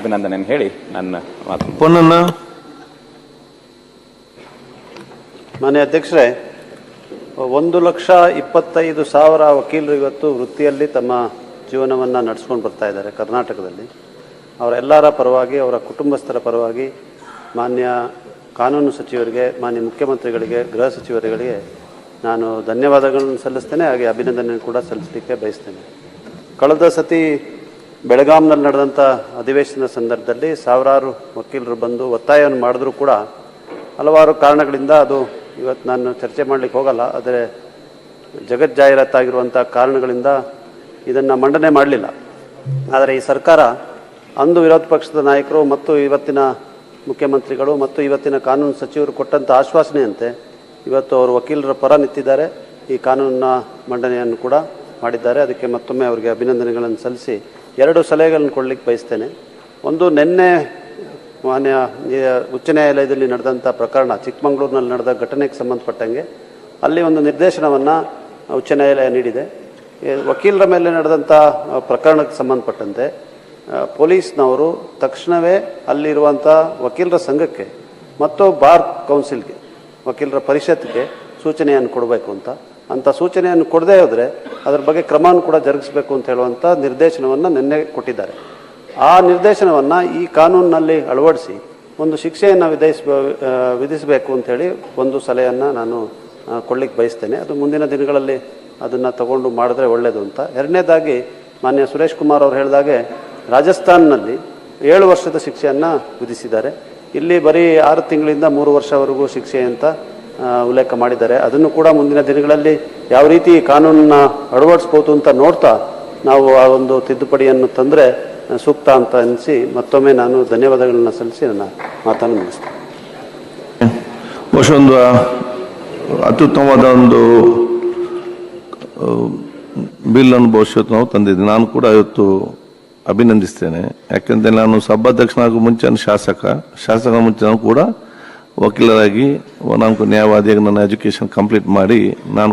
ಅಭಿನಂದನೆಯನ್ನು ಹೇಳಿ ನನ್ನ ಮಾತು ಪೊನ್ನಣ್ಣ. ಮಾನ್ಯ ಅಧ್ಯಕ್ಷರೇ ಒಂದು ಲಕ್ಷ ಇಪ್ಪತ್ತೈದು ಸಾವಿರ ವಕೀಲರು ಇವತ್ತು ವೃತ್ತಿಯಲ್ಲಿ ತಮ್ಮ ಜೀವನವನ್ನು ನಡೆಸ್ಕೊಂಡು ಬರ್ತಾ ಇದ್ದಾರೆ ಕರ್ನಾಟಕದಲ್ಲಿ. ಅವರೆಲ್ಲರ ಪರವಾಗಿ ಅವರ ಕುಟುಂಬಸ್ಥರ ಪರವಾಗಿ ಮಾನ್ಯ ಕಾನೂನು ಸಚಿವರಿಗೆ ಮಾನ್ಯ ಮುಖ್ಯಮಂತ್ರಿಗಳಿಗೆ ಗೃಹ ಸಚಿವರುಗಳಿಗೆ ನಾನು ಧನ್ಯವಾದಗಳನ್ನು ಸಲ್ಲಿಸ್ತೇನೆ ಹಾಗೆ ಅಭಿನಂದನೆ ಕೂಡ ಸಲ್ಲಿಸಲಿಕ್ಕೆ ಬಯಸ್ತೇನೆ. ಕಳೆದ ಸತಿ ಬೆಳಗಾಂನಲ್ಲಿ ನಡೆದಂಥ ಅಧಿವೇಶನ ಸಂದರ್ಭದಲ್ಲಿ ಸಾವಿರಾರು ವಕೀಲರು ಬಂದು ಒತ್ತಾಯವನ್ನು ಮಾಡಿದ್ರೂ ಕೂಡ ಹಲವಾರು ಕಾರಣಗಳಿಂದ ಅದು ಇವತ್ತು ನಾನು ಚರ್ಚೆ ಮಾಡಲಿಕ್ಕೆ ಹೋಗಲ್ಲ, ಆದರೆ ಜಗತ್ ಜಾಹೀರಾತಾಗಿರುವಂಥ ಕಾರಣಗಳಿಂದ ಇದನ್ನು ಮಂಡನೆ ಮಾಡಲಿಲ್ಲ. ಆದರೆ ಈ ಸರ್ಕಾರ ಅಂದು ವಿರೋಧ ಪಕ್ಷದ ನಾಯಕರು ಮತ್ತು ಇವತ್ತಿನ ಮುಖ್ಯಮಂತ್ರಿಗಳು ಮತ್ತು ಇವತ್ತಿನ ಕಾನೂನು ಸಚಿವರು ಕೊಟ್ಟಂಥ ಆಶ್ವಾಸನೆಯಂತೆ ಇವತ್ತು ಅವರು ವಕೀಲರ ಪರ ನಿಂತಿದ್ದಾರೆ. ಈ ಕಾನೂನಿನ ಮಂಡನೆಯನ್ನು ಕೂಡ ಮಾಡಿದ್ದಾರೆ. ಅದಕ್ಕೆ ಮತ್ತೊಮ್ಮೆ ಅವರಿಗೆ ಅಭಿನಂದನೆಗಳನ್ನು ಸಲ್ಲಿಸಿ ಎರಡು ಸಲಹೆಗಳನ್ನು ಕೊಡಲಿಕ್ಕೆ ಬಯಸ್ತೇನೆ. ಒಂದು ನಿನ್ನೆ ಮಾನ್ಯ ಉಚ್ಚ ನ್ಯಾಯಾಲಯದಲ್ಲಿ ನಡೆದಂಥ ಪ್ರಕರಣ, ಚಿಕ್ಕಮಗಳೂರಿನಲ್ಲಿ ನಡೆದ ಘಟನೆಗೆ ಸಂಬಂಧಪಟ್ಟಂಗೆ ಅಲ್ಲಿ ಒಂದು ನಿರ್ದೇಶನವನ್ನು ಉಚ್ಚ ನ್ಯಾಯಾಲಯ ನೀಡಿದೆ. ವಕೀಲರ ಮೇಲೆ ನಡೆದಂಥ ಪ್ರಕರಣಕ್ಕೆ ಸಂಬಂಧಪಟ್ಟಂತೆ ಪೊಲೀಸ್ನವರು ತಕ್ಷಣವೇ ಅಲ್ಲಿರುವಂಥ ವಕೀಲರ ಸಂಘಕ್ಕೆ ಮತ್ತು ಬಾರ್ ಕೌನ್ಸಿಲ್ಗೆ, ವಕೀಲರ ಪರಿಷತ್ಗೆ ಸೂಚನೆಯನ್ನು ಕೊಡಬೇಕು ಅಂತ. ಅಂಥ ಸೂಚನೆಯನ್ನು ಕೊಡದೇ ಹೋದರೆ ಅದರ ಬಗ್ಗೆ ಕ್ರಮವನ್ನು ಕೂಡ ಜರುಗಿಸಬೇಕು ಅಂತ ಹೇಳುವಂಥ ನಿರ್ದೇಶನವನ್ನು ನಿನ್ನೆ ಕೊಟ್ಟಿದ್ದಾರೆ. ಆ ನಿರ್ದೇಶನವನ್ನು ಈ ಕಾನೂನಿನಲ್ಲಿ ಅಳವಡಿಸಿ ಒಂದು ಶಿಕ್ಷೆಯನ್ನು ವಿಧಿಸ ವಿಧಿಸಬೇಕು ಅಂಥೇಳಿ ಒಂದು ಸಲಹೆಯನ್ನು ನಾನು ಕೊಡಲಿಕ್ಕೆ ಬಯಸ್ತೇನೆ. ಅದು ಮುಂದಿನ ದಿನಗಳಲ್ಲಿ ಅದನ್ನು ತಗೊಂಡು ಮಾಡಿದ್ರೆ ಒಳ್ಳೆಯದು ಅಂತ. ಎರಡನೇದಾಗಿ ಮಾನ್ಯ ಸುರೇಶ್ ಕುಮಾರ್ ಅವರು ಹೇಳಿದಾಗೆ ರಾಜಸ್ಥಾನ್ನಲ್ಲಿ ಏಳು ವರ್ಷದ ಶಿಕ್ಷೆಯನ್ನು ವಿಧಿಸಿದ್ದಾರೆ. ಇಲ್ಲಿ ಬರೀ ಆರು ತಿಂಗಳಿಂದ ಮೂರು ವರ್ಷವರೆಗೂ ಶಿಕ್ಷೆ ಅಂತ ಉಲ್ಲೇಖ ಮಾಡಿದ್ದಾರೆ. ಅದನ್ನು ಕೂಡ ಮುಂದಿನ ದಿನಗಳಲ್ಲಿ ಯಾವ ರೀತಿ ಕಾನೂನನ್ನ ಅಳವಡಿಸ್ಬೋದು ಅಂತ ನೋಡ್ತಾ ನಾವು ಆ ಒಂದು ತಿದ್ದುಪಡಿಯನ್ನು ತಂದರೆ ಸೂಕ್ತ ಅಂತ ಅನಿಸಿ ಮತ್ತೊಮ್ಮೆ ನಾನು ಧನ್ಯವಾದಗಳನ್ನ ಸಲ್ಲಿಸಿ ನನ್ನ ಮಾತನ್ನು ಮುಗಿಸ್ತೇನೆ. ಒಂದು ಅತ್ಯುತ್ತಮವಾದ ಒಂದು ಬಿಲ್ ಅನ್ನು ಬಹುಶಃ ನಾವು ತಂದಿದ್ದೆ ನಾನು ಕೂಡ ಇವತ್ತು ಅಭಿನಂದಿಸ್ತೇನೆ. ಯಾಕೆಂದರೆ ನಾನು ಸಭಾಧ್ಯಕ್ಷನಾಗೂ ಮುಂಚೆ ಶಾಸಕ. ಶಾಸಕ ಮುಂಚೆ ನಾನು ಕೂಡ ವಕೀಲರಾಗಿ ನಾನು ನ್ಯಾಯವಾದಿಯಾಗಿ ನನ್ನ ಎಜುಕೇಶನ್ ಕಂಪ್ಲೀಟ್ ಮಾಡಿ ನಾನು